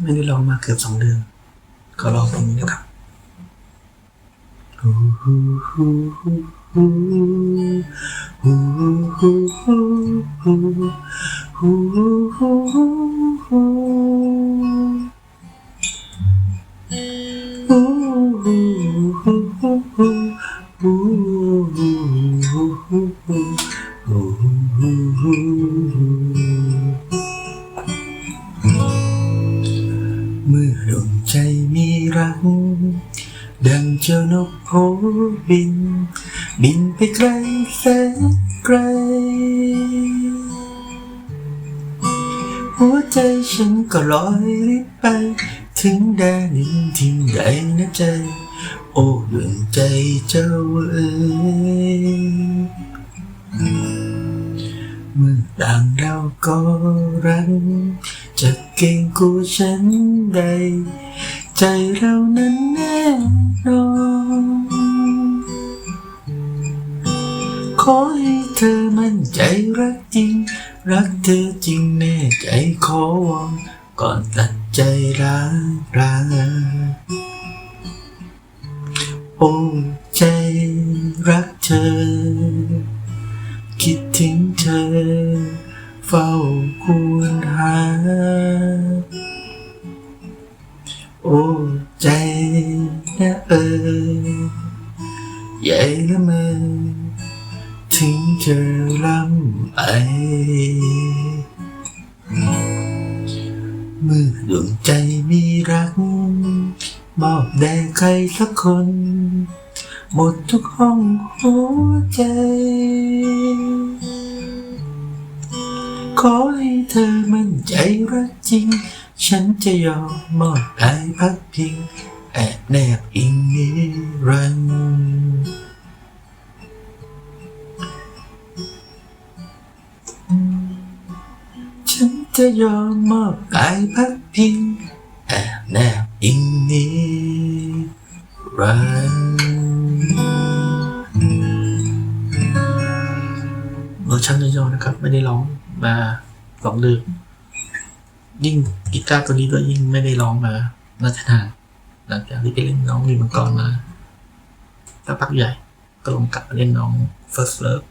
ไม่ได้ร้องมาเกือบสองเดือนขอร้องตรงนี้นะครับฮู เมื่อดวงใจมีรัก ดังเจ้านกโผบิน บินไปไกลแสนไกล หัวใจฉันก็ลอยริบไป ถึงแดนดินที่ใดนะใจ โอ้ดวงใจเจ้าเอ๋ยเมื่อต่างเราก็รัก จะเก่งกูฉันใด ใจเรานั้นแน่นอน ขอให้เธอมั่นใจรักจริง รักเธอจริงแน่ใจขอวอนก่อนตัดใจรักรักโอ้ใจรักเธอ คิดถึงเธอ เฝ้าควรหา โอ้ใจนะเออใหญ่ละเมอถึงเธอลำไปเมื่อดวงใจมีรัก มอบแด่ใครสักคน หมดทุกห้องหัวใจ ขอให้เธอมั่นใจรักจริง ฉันจะยอมมอบกายพักพิง แอบแนบอิงนิรันดร์ฉันจะยอมมอบกายพักพิง แอบแนบอิงนิรันดร์เวอร์ชันย่อๆนะครับ ไม่ได้ร้อง มาสองเดือนยิ่งกีตาร์ตัวนี้ก็ยิ่งไม่ได้ร้องมาน่าจะนานหลังจากที่ไปเล่นน้องมีมังกรมาสักพักใหญ่ก็ลงกลับมาเล่นน้อง First Love